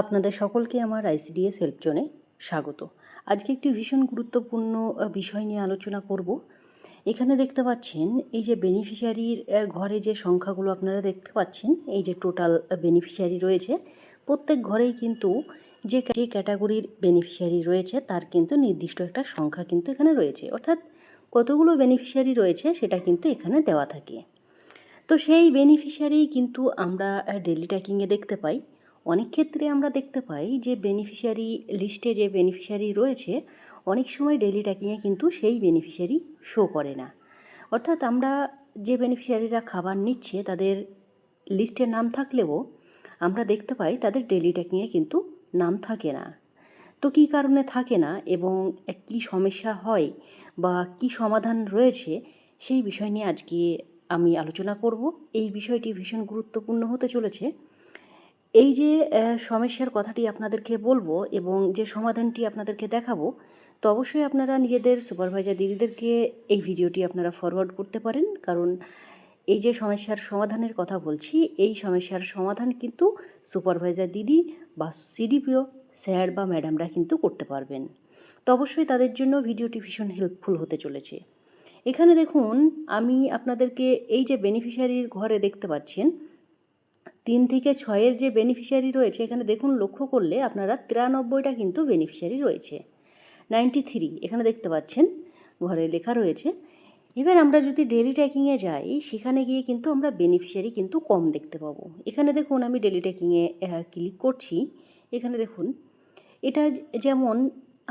আপনাদের সকলকে আমার আইসিডিএস হেল্প জোনে স্বাগত। আজকে একটি ভীষণ গুরুত্বপূর্ণ বিষয় নিয়ে আলোচনা করব। এখানে দেখতে পাচ্ছেন, এই যে বেনিফিশিয়ারির ঘরে যে সংখ্যাগুলো আপনারা দেখতে পাচ্ছেন, এই যে টোটাল বেনিফিশিয়ারি রয়েছে, প্রত্যেক ঘরেই কিন্তু যে যে ক্যাটাগরির বেনিফিশিয়ারি রয়েছে, তার কিন্তু নির্দিষ্ট একটা সংখ্যা কিন্তু এখানে রয়েছে। অর্থাৎ কতগুলো বেনিফিশিয়ারি রয়েছে, সেটা কিন্তু এখানে দেওয়া থাকে। তো সেই বেনিফিশিয়ারি কিন্তু আমরা ডেলি ট্র্যাকিংয়ে দেখতে পাই। অনেক ক্ষেত্রে আমরা দেখতে পাই যে বেনিফিশিয়ারি লিস্টে যে বেনিফিশিয়ারি রয়েছে, অনেক সময় ডেলি ট্যাকিংয়ে কিন্তু সেই বেনিফিশিয়ারি শো করে না। অর্থাৎ আমরা যে বেনিফিশিয়ারিরা খাবার নিচ্ছে, তাদের লিস্টে নাম থাকলেও আমরা দেখতে পাই তাদের ডেলি ট্যাকিংয়ে কিন্তু নাম থাকে না। তো কী কারণে থাকে না এবং কী সমস্যা হয় বা কী সমাধান রয়েছে, সেই বিষয় নিয়ে আজকে আমি আলোচনা করব। এই বিষয়টি ভীষণ গুরুত্বপূর্ণ হতে চলেছে। এই যে সমস্যার কথাটি আপনাদেরকে বলব এবং যে সমাধানটি আপনাদেরকে দেখাবো, তো অবশ্যই আপনারা নিজেদের সুপারভাইজার দিদিদেরকে এই ভিডিওটি আপনারা ফরওয়ার্ড করতে পারেন। কারণ এই যে সমস্যার সমাধানের কথা বলছি, এই সমস্যার সমাধান কিন্তু সুপারভাইজার দিদি বা সিডিপিও স্যার বা ম্যাডামরা কিন্তু করতে পারবেন। তো অবশ্যই তাদের জন্য ভিডিওটি ভীষণ হেল্পফুল হতে চলেছে। এখানে দেখুন, আমি আপনাদেরকে এই যে বেনিফিশিয়ারির ঘরে দেখতে পাচ্ছেন তিন থেকে ছয়ের যে বেনিফিশিয়ারি রয়েছে, এখানে দেখুন লক্ষ্য করলে আপনারা তিরানব্বইটা কিন্তু বেনিফিশিয়ারি রয়েছে। নাইনটি থ্রি এখানে দেখতে পাচ্ছেন, ঘরে লেখা রয়েছে। এবার আমরা যদি ডেলি ট্র্যাকিংয়ে যাই, সেখানে গিয়ে কিন্তু আমরা বেনিফিশিয়ারি কিন্তু কম দেখতে পাবো। এখানে দেখুন আমি ডেলি ট্র্যাকিংয়ে ক্লিক করছি। এখানে দেখুন, এটা যেমন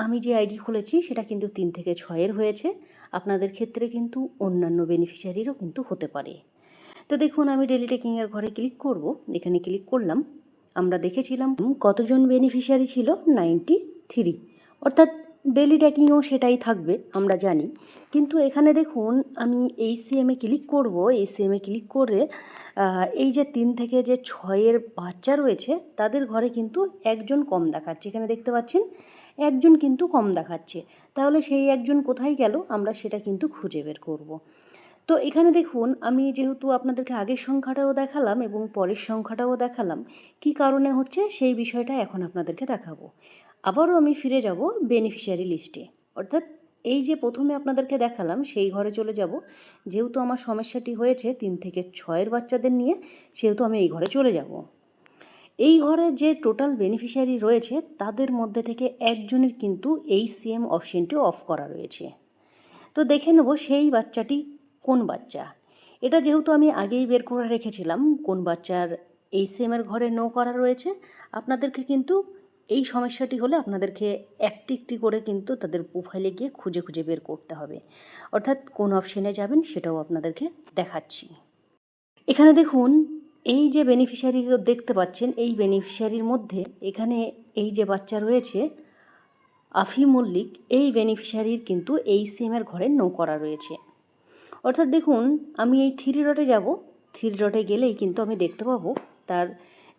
আমি যে আইডি খুলেছি, সেটা কিন্তু তিন থেকে ছয়ের হয়েছে। আপনাদের ক্ষেত্রে কিন্তু অন্যান্য বেনিফিশিয়ারিরও কিন্তু হতে পারে। তো দেখুন, আমি ডেলি টেকিংয়ের ঘরে ক্লিক করব। এখানে ক্লিক করলাম। আমরা দেখেছিলাম কতজন বেনিফিশিয়ারি ছিল? নাইনটি থ্রি অর্থাৎ ডেলি ট্যাকিংও সেটাই থাকবে, আমরা জানি। কিন্তু এখানে দেখুন, আমি এই সিএমে ক্লিক করব। এই সিএমে ক্লিক করে এই যে তিন থেকে যে ছয়ের বাচ্চা রয়েছে, তাদের ঘরে কিন্তু একজন কম দেখাচ্ছে। এখানে দেখতে পাচ্ছেন, একজন কিন্তু কম দেখাচ্ছে। তাহলে সেই একজন কোথায় গেল? আমরা সেটা কিন্তু খুঁজে বের করব। তো এখানে দেখুন, আমি যেহেতু আপনাদেরকে আগের সংখ্যাটাও দেখালাম এবং পরের সংখ্যাটাও দেখালাম, কি কারণে হচ্ছে সেই বিষয়টা এখন আপনাদেরকে দেখাবো। আবারও আমি ফিরে যাব বেনিফিশিয়ারি লিস্টে অর্থাৎ এই যে প্রথমে আপনাদেরকে দেখালাম, সেই ঘরে চলে যাব। যেহেতু আমার সমস্যাটি হয়েছে তিন থেকে ছয়ের বাচ্চাদের নিয়ে, সেহেতু আমি এই ঘরে চলে যাব। এই ঘরে যে টোটাল বেনিফিশিয়ারি রয়েছে, তাদের মধ্যে থেকে একজনের কিন্তু এই সিএম অপশনটি অফ করা রয়েছে। তো দেখে নেব সেই বাচ্চাটি কোন বাচ্চা? এটা যেহেতু আমি আগেই বের করে রেখেছিলাম, কোন বাচ্চার এই সেমের ঘরে নো করা রয়েছে, আপনাদেরকে কিন্তু এই সমস্যাটি হলে আপনাদেরকে একটি একটি করে কিন্তু তাদের প্রোফাইলে গিয়ে খুঁজে খুঁজে বের করতে হবে। অর্থাৎ কোন অপশনে যাবেন সেটাও আপনাদেরকে দেখাচ্ছি। এখানে দেখুন, এই যে বেনিফিশিয়ারি দেখতে পাচ্ছেন, এই বেনিফিশিয়ারির মধ্যে এখানে এই যে বাচ্চা রয়েছে আফি মল্লিক, এই বেনিফিশিয়ারির কিন্তু এই সিমের ঘরে নো করা রয়েছে। অর্থাৎ দেখুন, আমি এই থ্রি ডটে যাব। থ্রি ডটে গেলেই কিন্তু আমি দেখতে পাবো তার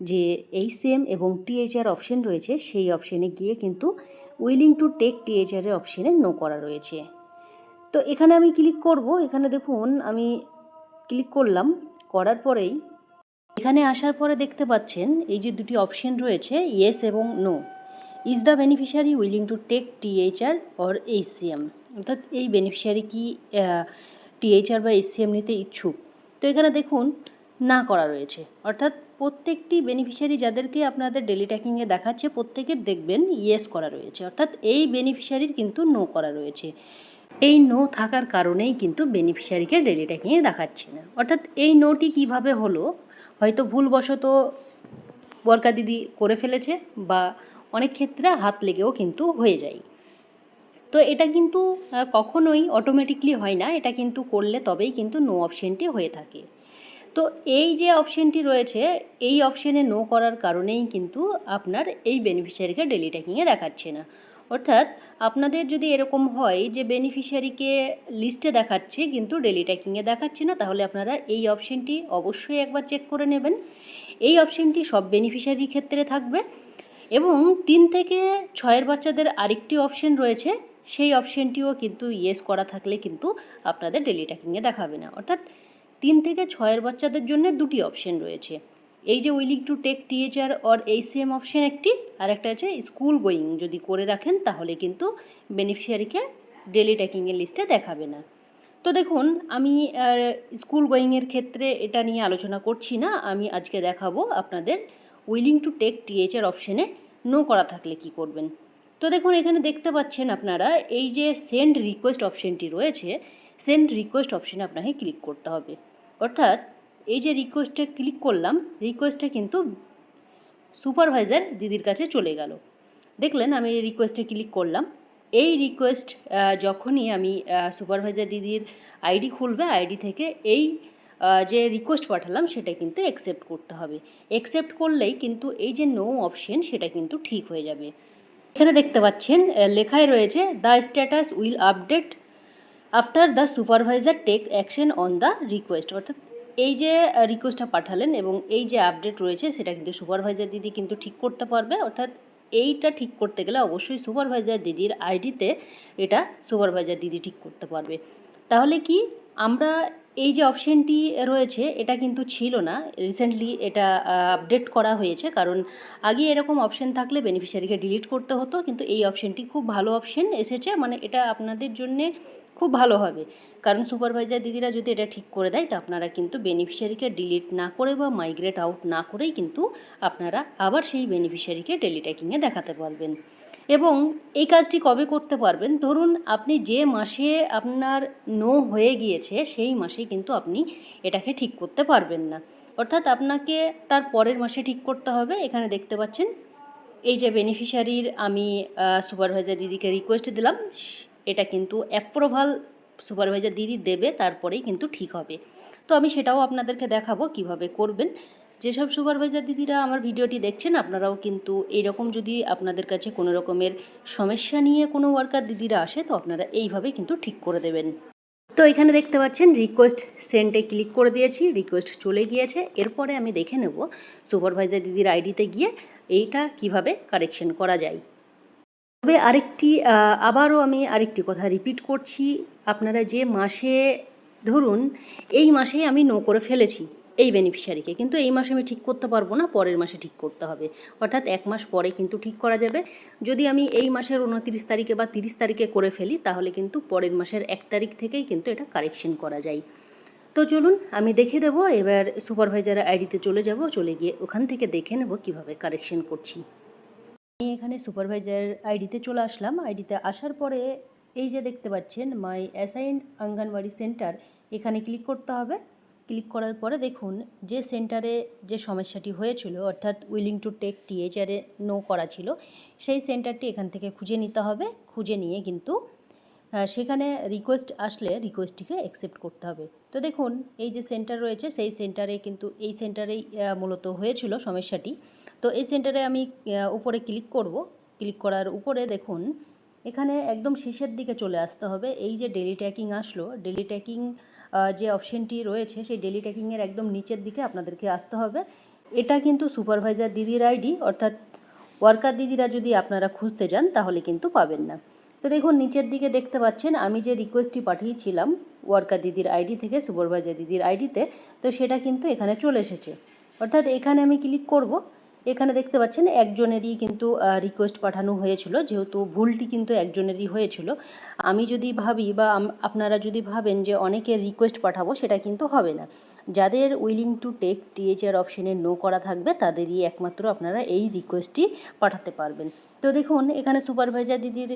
যে এই সিএম এবং টিএইচআর অপশন রয়েছে, সেই অপশনে গিয়ে কিন্তু উইলিং টু টেক টিএইচআরের অপশনে নো করা রয়েছে। তো এখানে আমি ক্লিক করব। এখানে দেখুন, আমি ক্লিক করলাম। করার পরেই এখানে আসার পরে দেখতে পাচ্ছেন, এই যে দুটি অপশন রয়েছে, ইয়েস এবং no. Is the beneficiary willing to take THR or HCM? অর্থাৎ এই বেনিফিশিয়ারি কি টিএইচআর বা এইচসিএম নিতে ইচ্ছুক। তো এখানে দেখুন, না করা রয়েছে। অর্থাৎ প্রত্যেকটি বেনিফিশিয়ারি যাদেরকে আপনাদের ডেলি ট্যাকিংয়ে দেখাচ্ছে, প্রত্যেকের দেখবেন ইয়েস করা রয়েছে। অর্থাৎ এই বেনিফিশিয়ারির কিন্তু নো করা রয়েছে। এই নো থাকার কারণেই কিন্তু বেনিফিশিয়ারিকে ডেলি ট্যাকিংয়ে দেখাচ্ছে না। অর্থাৎ এই নোটি কীভাবে হলো? হয়তো ভুলবশত বরকা দিদি করে ফেলেছে বা অনেক ক্ষেত্রে হাত লেগেও কিন্তু হয়ে যায়। তো এটা কিন্তু কখনোই অটোমেটিকলি হয় না। এটা কিন্তু করলে তবেই কিন্তু নো অপশনটি হয়ে থাকে। তো এই যে অপশনটি রয়েছে, এই অপশানে নো করার কারণেই কিন্তু আপনার এই বেনিফিশিয়ারিকে ডেলি ট্যাকিংয়ে দেখাচ্ছে না। অর্থাৎ আপনাদের যদি এরকম হয় যে বেনিফিশিয়ারিকে লিস্টে দেখাচ্ছে কিন্তু ডেলি ট্যাকিংয়ে দেখাচ্ছে না, তাহলে আপনারা এই অপশনটি অবশ্যই একবার চেক করে নেবেন। এই অপশনটি সব বেনিফিশিয়ারির ক্ষেত্রে থাকবে। এবং তিন থেকে ছয়ের বাচ্চাদের আরেকটি অপশন রয়েছে সেই অপশনটিও কিন্তু ইয়েস করা থাকলে কিন্তু আপনাদের ডেলি ট্র্যাকিংয়ে দেখাবে না। অর্থাৎ তিন থেকে ছয়ের বাচ্চাদের জন্য দুটি অপশন রয়েছে। এই যে willing to take THR or HCM option একটি, আর একটা আছে স্কুল গোয়িং যদি করে রাখেন, তাহলে কিন্তু বেনিফিশিয়ারিকে ডেলি ট্যাকিংয়ের লিস্টে দেখাবে না। তো দেখুন, আমি স্কুল গোয়িংয়ের ক্ষেত্রে এটা নিয়ে আলোচনা করছি না। আমি আজকে দেখাবো আপনাদের উইলিং টু টেক টিএচআর অপশনে নো করা থাকলে কি করবেন। তো দেখুন, এখানে দেখতে পাচ্ছেন আপনারা, এই যে সেন্ড রিকোয়েস্ট অপশনটি রয়েছে সেন্ড রিকোয়েস্ট অপশনে আপনাকে ক্লিক করতে হবে। অর্থাৎ, এই যে রিকোয়েস্টে ক্লিক করলাম রিকোয়েস্টটা কিন্তু সুপারভাইজার দিদির কাছে চলে গেল। দেখলেন, আমি এই রিকোয়েস্টে ক্লিক করলাম। এই রিকোয়েস্ট যখনই আমি সুপারভাইজার দিদির আইডি খুলবে আইডি থেকে এই যে রিকোয়েস্ট পাঠালাম, সেটা কিন্তু অ্যাকসেপ্ট করতে হবে। অ্যাকসেপ্ট করলেই কিন্তু এই যে নো অপশন সেটা কিন্তু ঠিক হয়ে যাবে। এখানে দেখতে পাচ্ছেন লেখায় রয়েছে the status will update after the supervisor take action on the request অর্থাৎ এই যে রিকোয়েস্টটা পাঠালেন এবং এই যে আপডেট রয়েছে, সেটা কিন্তু সুপারভাইজার দিদি কিন্তু ঠিক করতে পারবে। অর্থাৎ এইটা ঠিক করতে গেলে অবশ্যই সুপারভাইজার দিদির আইডিতে এটা সুপারভাইজার দিদি ঠিক করতে পারবে। তাহলে কি আমরা এই যে অপশনটি রয়েছে, এটা কিন্তু ছিল না। রিসেন্টলি এটা আপডেট করা হয়েছে, কারণ আগে এরকম অপশন থাকলে বেনিফিশিয়ারিকে ডিলিট করতে হতো, কিন্তু এই অপশনটি খুব ভালো অপশন এসেছে মানে এটা আপনাদের জন্যে খুব ভালো হবে। কারণ সুপারভাইজার দিদিরা যদি এটা ঠিক করে দেয়, তো আপনারা কিন্তু বেনিফিশিয়ারিকে ডিলিট না করে বা মাইগ্রেট আউট না করেই কিন্তু আপনারা আবার সেই বেনিফিশিয়ারিকে টেলিট্যাকিংয়ে দেখাতে পারবেন। এবং এই কাজটি কবে করতে পারবেন? ধরুন, আপনি যে মাসে আপনার নো হয়ে গিয়েছে, সেই মাসে কিন্তু আপনি এটাকে ঠিক করতে পারবেন না। অর্থাৎ আপনাকে তার পরের মাসে ঠিক করতে হবে। এখানে দেখতে পাচ্ছেন, এই যে বেনিফিশিয়ারির আমি সুপারভাইজার দিদিকে রিকোয়েস্ট দিলাম, এটা কিন্তু অ্যাপ্রুভাল সুপারভাইজার দিদি দেবে, তারপরেই কিন্তু ঠিক হবে। তো আমি সেটাও আপনাদেরকে দেখাবো কীভাবে করবেন। যেসব সুপারভাইজার দিদিরা আমার ভিডিওটি দেখছেন, আপনারাও কিন্তু এইরকম যদি আপনাদের কাছে কোনো রকমের সমস্যা নিয়ে কোনো ওয়ার্কার দিদিরা আসে, তো আপনারা এইভাবে কিন্তু ঠিক করে দেবেন। তো এখানে দেখতে পাচ্ছেন রিকোয়েস্ট সেন্টে ক্লিক করে দিয়েছি রিকোয়েস্ট চলে গিয়েছে। এরপরে আমি দেখে নেব সুপারভাইজার দিদির আইডিতে গিয়ে এইটা কীভাবে কারেকশন করা যায়। তবে আরেকটি আবারও আমি আরেকটি কথা রিপিট করছি। আপনারা যে মাসে, ধরুন, এই মাসেই আমি নো করে ফেলেছি। এই বেনিফিশিয়ারিকে কিন্তু এই মাসে আমি ঠিক করতে পারব না, পরের মাসে ঠিক করতে হবে। অর্থাৎ এক মাস পরে কিন্তু ঠিক করা যাবে। যদি আমি এই মাসের উনত্রিশ তারিখে বা তিরিশ তারিখে করে ফেলি, তাহলে কিন্তু পরের মাসের এক তারিখ থেকেই কিন্তু এটা কারেকশন করা যায়। তো চলুন, আমি দেখে দেবো, এবার সুপারভাইজার আইডিতে চলে যাব, চলে গিয়ে ওখান থেকে দেখে নেব কীভাবে কারেকশন করছি। আমি এখানে সুপারভাইজার আইডিতে চলে আসলাম। আইডিতে আসার পরে এই যে দেখতে পাচ্ছেন মাই অ্যাসাইন্ড অঙ্গনওয়াড়ি সেন্টার এখানে ক্লিক করতে হবে। ক্লিক করার পরে দেখুন যে সেন্টারে যে সমস্যাটি হয়েছিল, অর্থাৎ উইলিং টু টেক টিএচআরে নো করা ছিল, সেই সেন্টারটি এখান থেকে খুঁজে নিতে হবে। খুঁজে নিয়ে কিন্তু সেখানে রিকোয়েস্ট আসলে রিকোয়েস্টটিকে অ্যাকসেপ্ট করতে হবে। তো দেখুন, এই যে সেন্টার রয়েছে, সেই সেন্টারে কিন্তু, এই সেন্টারেই মূলত হয়েছিল সমস্যাটি। তো এই সেন্টারে আমি উপরে ক্লিক করব। ক্লিক করার উপরে দেখুন, এখানে একদম শেষের দিকে চলে আসতে হবে। এই যে ডেলি ট্যাকিং আসলো ডেলি ট্যাকিং যে অপশনটি রয়েছে সেই ডেলি ট্যাকিংয়ের একদম নিচের দিকে আপনাদেরকে আসতে হবে। এটা কিন্তু সুপারভাইজার দিদির আইডি অর্থাৎ ওয়ার্কার দিদিরা যদি আপনারা খুঁজতে যান, তাহলে কিন্তু পাবেন না। তো দেখুন, নিচের দিকে দেখতে পাচ্ছেন, আমি যে রিকোয়েস্টটি পাঠিয়েছিলাম ওয়ার্কার দিদির আইডি থেকে সুপারভাইজার দিদির আইডিতে তো সেটা কিন্তু এখানে চলে এসেছে। অর্থাৎ এখানে আমি ক্লিক করব এখানে দেখতে পাচ্ছেন একজনেরই কিন্তু রিকোয়েস্ট পাঠানো হয়েছিল, যেহেতু ভুলটি কিন্তু একজনেরই হয়েছিল। আমি যদি ভাবি বা আপনারা যদি ভাবেন যে অনেকের রিকোয়েস্ট পাঠাবো, সেটা কিন্তু হবে না। যাদের উইলিং টু টেক টিএচআর অপশনে নো করা থাকবে, তাদেরই একমাত্র আপনারা এই রিকোয়েস্টটি পাঠাতে পারবেন। তো দেখুন, এখানে সুপারভাইজার দিদির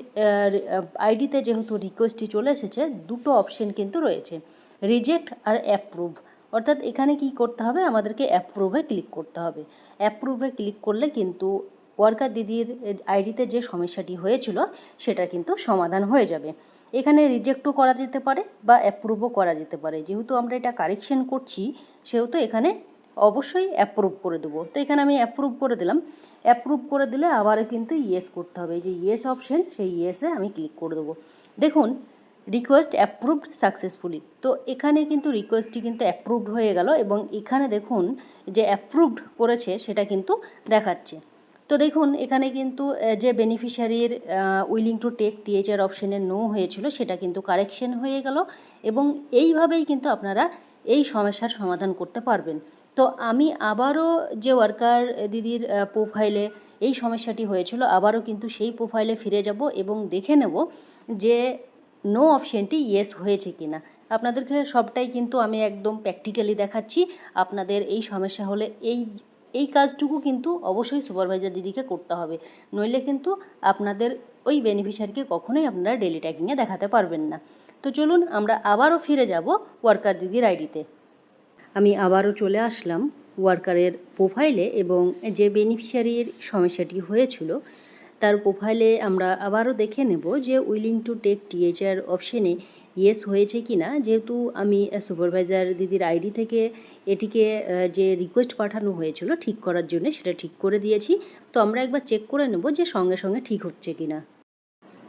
আইডিতে যেহেতু রিকোয়েস্টটি চলে এসেছে, দুটো অপশন কিন্তু রয়েছে রিজেক্ট আর অ্যাপ্রুভ অর্থাৎ এখানে কি করতে হবে? আমাদেরকে অ্যাপ্রুভে ক্লিক করতে হবে। অ্যাপ্রুভে ক্লিক করলে কিন্তু ওয়ার্কার দিদির আইডিতে যে সমস্যাটি হয়েছিল, সেটা কিন্তু সমাধান হয়ে যাবে। এখানে রিজেক্টও করা যেতে পারে বা অ্যাপ্রুভও করা যেতে পারে। যেহেতু আমরা এটা কারেকশন করছি, সেহেতু এখানে অবশ্যই অ্যাপ্রুভ করে দেবো। তো এখানে আমি অ্যাপ্রুভ করে দিলাম। অ্যাপ্রুভ করে দিলে আবারও কিন্তু ইয়েস করতে হবে। যে ইয়েস অপশন সেই ইয়েসে আমি ক্লিক করে দেবো। দেখুন রিকোয়েস্ট অ্যাপ্রুভড সাকসেসফুলি তো এখানে কিন্তু রিকোয়েস্টটি কিন্তু অ্যাপ্রুভড হয়ে গেল এবং এখানে দেখুন যে অ্যাপ্রুভড করেছে সেটা কিন্তু দেখাচ্ছে। তো দেখুন, এখানে কিন্তু যে বেনিফিশিয়ারির উইলিং টু টেক টিএচআর অপশনে নো হয়েছিল, সেটা কিন্তু কারেকশন হয়ে গেল এবং এইভাবেই কিন্তু আপনারা এই সমস্যার সমাধান করতে পারবেন। তো আমি আবারও যে ওয়ার্কার দিদির প্রোফাইলে এই সমস্যাটি হয়েছিল, আবারও কিন্তু সেই প্রোফাইলে ফিরে যাব এবং দেখে নেব যে নো অপশানটি ইয়েস হয়েছে কি না আপনাদেরকে সবটাই কিন্তু আমি একদম প্র্যাকটিক্যালি দেখাচ্ছি। আপনাদের এই সমস্যা হলে এই এই কাজটুকু কিন্তু অবশ্যই সুপারভাইজার দিদিকে করতে হবে। নইলে কিন্তু আপনাদের ওই বেনিফিশিয়ারিকে কখনোই আপনারা ডেলি ট্যাকিংয়ে দেখাতে পারবেন না। তো চলুন আমরা আবারও ফিরে যাব ওয়ার্কার দিদির আইডিতে আমি আবারও চলে আসলাম ওয়ার্কারের প্রোফাইলে এবং যে বেনিফিশিয়ারির সমস্যাটি হয়েছিল তার প্রোফাইলে আমরা আবারও দেখে নেব যে উইলিং টু টেক টিএচআর অপশনে ইয়েস হয়েছে কি না যেহেতু আমি সুপারভাইজার দিদির আইডি থেকে এটিকে যে রিকোয়েস্ট পাঠানো হয়েছিল ঠিক করার জন্য সেটা ঠিক করে দিয়েছি। তো আমরা একবার চেক করে নেব যে সঙ্গে সঙ্গে ঠিক হচ্ছে কি না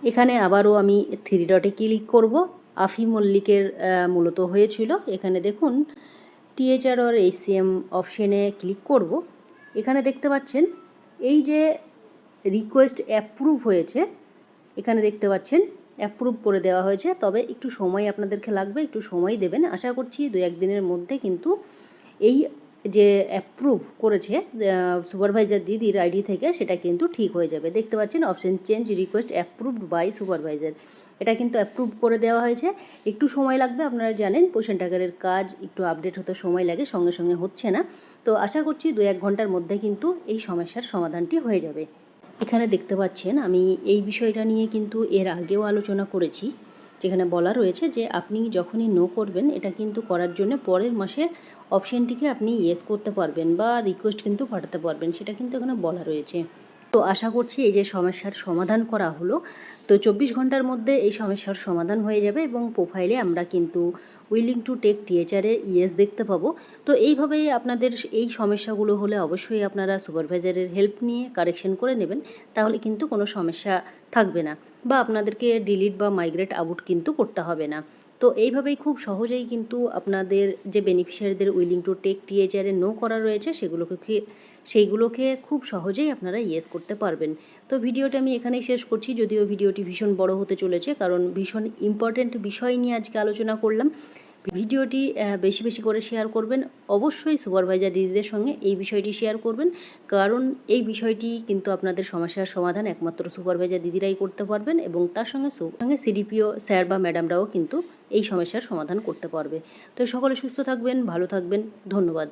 এখানে আবারও আমি থ্রি ডটে ক্লিক করব। আফি মল্লিকের মূলত হয়েছিল। এখানে দেখুন টিএচআর আর এইচসিএম অপশনে ক্লিক করব। এখানে দেখতে পাচ্ছেন, এই যে রিকোয়েস্ট অ্যাপ্রুভ হয়েছে, এখানে দেখতে পাচ্ছেন অ্যাপ্রুভ করে দেওয়া হয়েছে, তবে একটু সময় আপনাদেরকে লাগবে, একটু সময় দেবেন। আশা করছি দু একদিনের মধ্যে কিন্তু এই যে অ্যাপ্রুভ করেছে সুপারভাইজার দিদির আইডি থেকে, সেটা কিন্তু ঠিক হয়ে যাবে। দেখতে পাচ্ছেন option change request approved by supervisor এটা কিন্তু অ্যাপ্রুভ করে দেওয়া হয়েছে। একটু সময় লাগবে, আপনারা জানেন, পোষণ টাকারের কাজ একটু আপডেট হতে সময় লাগে, সঙ্গে সঙ্গে হচ্ছে না। তো আশা করছি দু এক ঘণ্টার মধ্যে কিন্তু এই সমস্যার সমাধানটি হয়ে যাবে। এখানে দেখতে পাচ্ছেন, আমি এই বিষয়টা নিয়ে কিন্তু এর আগেও আলোচনা করেছি। যেখানে বলা রয়েছে যে, আপনি যখনই নো করবেন, এটা কিন্তু করার জন্য পরের মাসে অপশানটিকে আপনি ইয়েস করতে পারবেন বা রিকোয়েস্ট কিন্তু পাঠাতে পারবেন, সেটা কিন্তু এখানে বলা রয়েছে। তো আশা করছি এই যে সমস্যার সমাধান করা হলো, তো চব্বিশ ঘণ্টার মধ্যে এই সমস্যার সমাধান হয়ে যাবে এবং প্রোফাইলে আমরা কিন্তু উইলিং টু টেক টিএচআরে ইয়েস দেখতে পাবো। তো এইভাবেই আপনাদের এই সমস্যাগুলো হলে অবশ্যই আপনারা সুপারভাইজারের হেল্প নিয়ে কারেকশন করে নেবেন, তাহলে কিন্তু কোনো সমস্যা থাকবে না। বা আপনাদেরকে ডিলিট বা মাইগ্রেট আউট কিন্তু করতে হবে না। তো এইভাবেই খুব সহজেই কিন্তু আপনাদের যে বেনিফিশিয়ারিদের উইলিং টু টেক টিএচআরে নো করা রয়েছে, সেগুলোকে, সেইগুলোকে খুব সহজেই আপনারা ইয়েস করতে পারবেন। তো ভিডিওটা আমি এখানেই শেষ করছি, যদিও ভিডিওটি ভীষণ বড় হতে চলেছে, কারণ ভীষণ ইম্পর্ট্যান্ট বিষয় নিয়ে আজকে আলোচনা করলাম। ভিডিওটি বেশি বেশি করে শেয়ার করবেন। অবশ্যই সুপারভাইজার দিদিদের সঙ্গে এই বিষয়টি শেয়ার করবেন। কারণ এই বিষয়টি কিন্তু আপনাদের সমস্যার সমাধান একমাত্র সুপারভাইজার দিদিরাই করতে পারবেন এবং তার সঙ্গে সঙ্গে সিডিপিও স্যার বা ম্যাডামরাও কিন্তু এই সমস্যার সমাধান করতে পারবে। তো সকলে সুস্থ থাকবেন, ভালো থাকবেন। ধন্যবাদ।